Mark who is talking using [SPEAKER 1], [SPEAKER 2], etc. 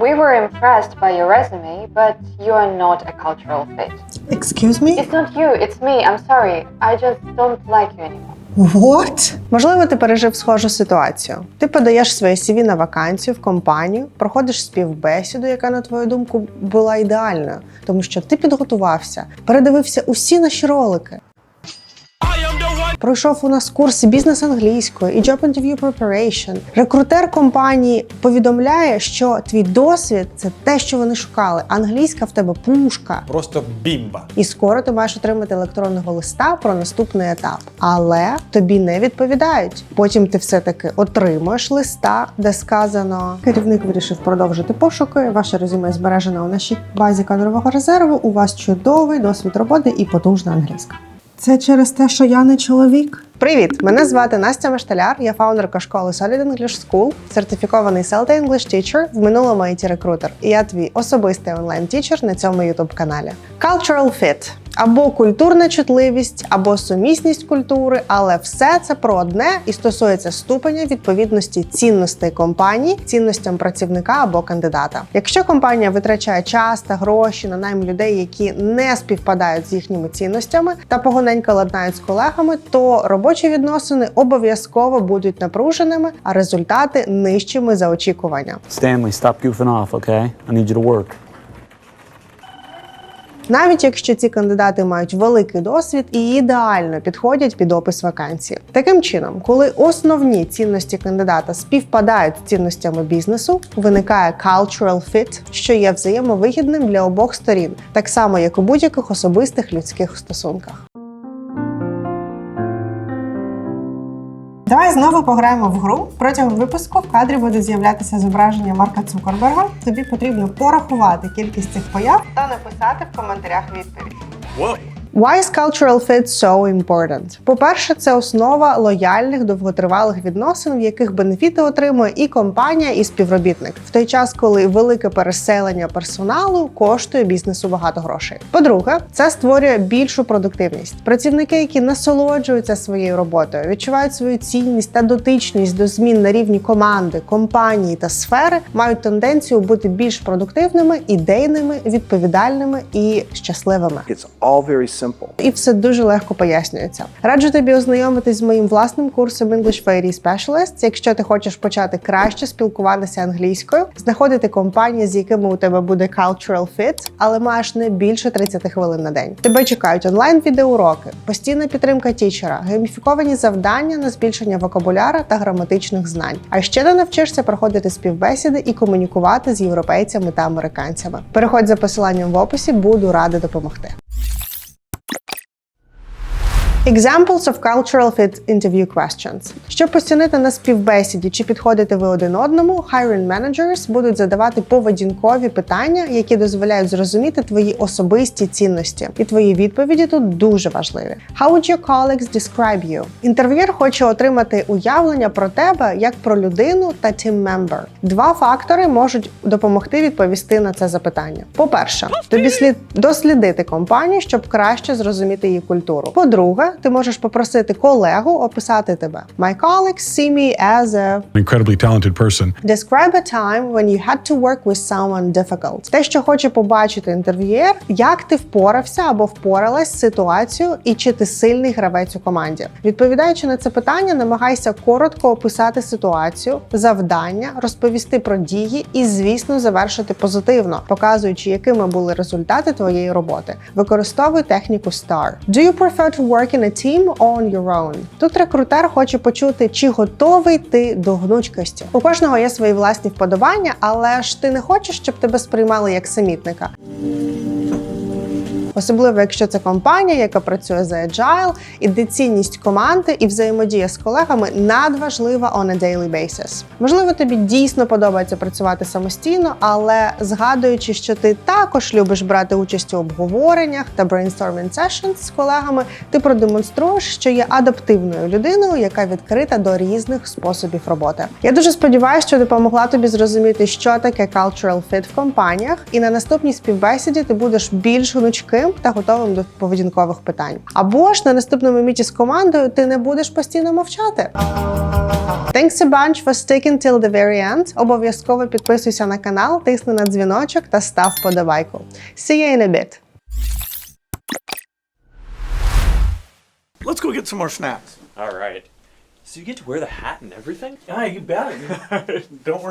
[SPEAKER 1] We were impressed by your resume, but you are not a cultural fit.
[SPEAKER 2] Excuse me?
[SPEAKER 1] It's not you, it's me. I'm sorry. I just don't like you anymore.
[SPEAKER 2] What? Можливо, ти пережив схожу ситуацію. Ти подаєш своє CV на вакансію в компанію, проходиш співбесіду, яка, на твою думку, була ідеальною, тому що ти підготувався, передивився усі наші ролики. Пройшов у нас курси бізнес англійської і Job Interview Preparation. Рекрутер компанії повідомляє, що твій досвід це те, що вони шукали. Англійська в тебе пушка.
[SPEAKER 3] Просто бімба.
[SPEAKER 2] І скоро ти маєш отримати електронного листа про наступний етап. Але тобі не відповідають. Потім ти все-таки отримуєш листа, де сказано: керівник вирішив продовжити пошуки. Ваше резюме збережено у нашій базі кадрового резерву. У вас чудовий досвід роботи і потужна англійська. Це через те, що я не чоловік. Привіт! Мене звати Настя Машталяр, я фаундерка школи Solid English School, сертифікований Селта English Teacher, в минулому it рекрутер І я твій особистий онлайн-тічер на цьому youtube каналі. Cultural Fit або культурна чутливість, або сумісність культури, але все це про одне і стосується ступеня відповідності цінностей компанії, цінностям працівника або кандидата. Якщо компанія витрачає час та гроші на найм людей, які не співпадають з їхніми цінностями та погоненько ладнають з колегами, то робочі відносини обов'язково будуть напруженими, а результати нижчими за очікування.
[SPEAKER 4] Stanley, stop goofing off, okay? I need you to work.
[SPEAKER 2] Навіть якщо ці кандидати мають великий досвід і ідеально підходять під опис вакансії. Таким чином, коли основні цінності кандидата співпадають з цінностями бізнесу, виникає cultural fit, що є взаємовигідним для обох сторін, так само як у будь-яких особистих людських стосунках. Давай знову пограємо в гру. Протягом випуску в кадрі буде з'являтися зображення Марка Цукерберга. Тобі потрібно порахувати кількість цих появ та написати в коментарях відповідь. Why is cultural fit so important? По-перше, це основа лояльних довготривалих відносин, в яких бенефіти отримує і компанія, і співробітник, в той час, коли велике переселення персоналу коштує бізнесу багато грошей. По-друге, це створює більшу продуктивність. Працівники, які насолоджуються своєю роботою, відчувають свою цінність та дотичність до змін на рівні команди, компанії та сфери, мають тенденцію бути більш продуктивними, ідейними, відповідальними і щасливими.
[SPEAKER 5] It's all very simple.
[SPEAKER 2] І все дуже легко пояснюється. Раджу тобі ознайомитись з моїм власним курсом English for Specialist, якщо ти хочеш почати краще спілкуватися англійською, знаходити компанії, з якими у тебе буде cultural fit, але маєш не більше 30 хвилин на день. Тебе чекають онлайн відеоуроки, постійна підтримка тічера, гейміфіковані завдання на збільшення вокабуляра та граматичних знань. А ще ти навчишся проходити співбесіди і комунікувати з європейцями та американцями. Переходь за посиланням в описі, буду рада допомогти. Examples of cultural fit interview questions. Щоб поцінити на співбесіді, чи підходите ви один одному, hiring managers будуть задавати поведінкові питання, які дозволяють зрозуміти твої особисті цінності. І твої відповіді тут дуже важливі. How would your colleagues describe you? Інтерв'єр хоче отримати уявлення про тебе як про людину та team member. Два фактори можуть допомогти відповісти на це запитання. По-перше, тобі слід дослідити компанію, щоб краще зрозуміти її культуру. По-друге, ти можеш попросити колегу описати тебе. My colleagues see me as a
[SPEAKER 6] incredibly talented person.
[SPEAKER 2] Describe a time when you had to work with someone difficult. Те, що хоче побачити інтерв'юєр, як ти впорався або впоралась з ситуацією і чи ти сильний гравець у команді. Відповідаючи на це питання, намагайся коротко описати ситуацію, завдання, розповісти про дії і, звісно, завершити позитивно, показуючи, якими були результати твоєї роботи. Використовуй техніку STAR. Do you prefer to work in a team or on your own? Тут рекрутер хоче почути, чи готовий ти до гнучкості. У кожного є свої власні вподобання, але ж ти не хочеш, щоб тебе сприймали як самітника. Особливо, якщо це компанія, яка працює за agile, і де цінність команди і взаємодія з колегами надважлива on a daily basis. Можливо, тобі дійсно подобається працювати самостійно, але згадуючи, що ти також любиш брати участь у обговореннях та brainstorming sessions з колегами, ти продемонструєш, що є адаптивною людиною, яка відкрита до різних способів роботи. Я дуже сподіваюся, що допомогла тобі зрозуміти, що таке cultural fit в компаніях, і на наступній співбесіді ти будеш більш гнучким гнучким та готовим до поведінкових питань. Або ж на наступному міті з командою ти не будеш постійно мовчати. Thanks a bunch for sticking till the very end. Обов'язково підписуйся на канал, тисни на дзвіночок та став подобайку. See you in a bit!
[SPEAKER 3] Let's go get some more snacks.
[SPEAKER 5] All right. So you get to wear the hat and everything?
[SPEAKER 3] Ah, you bet. Don't worry.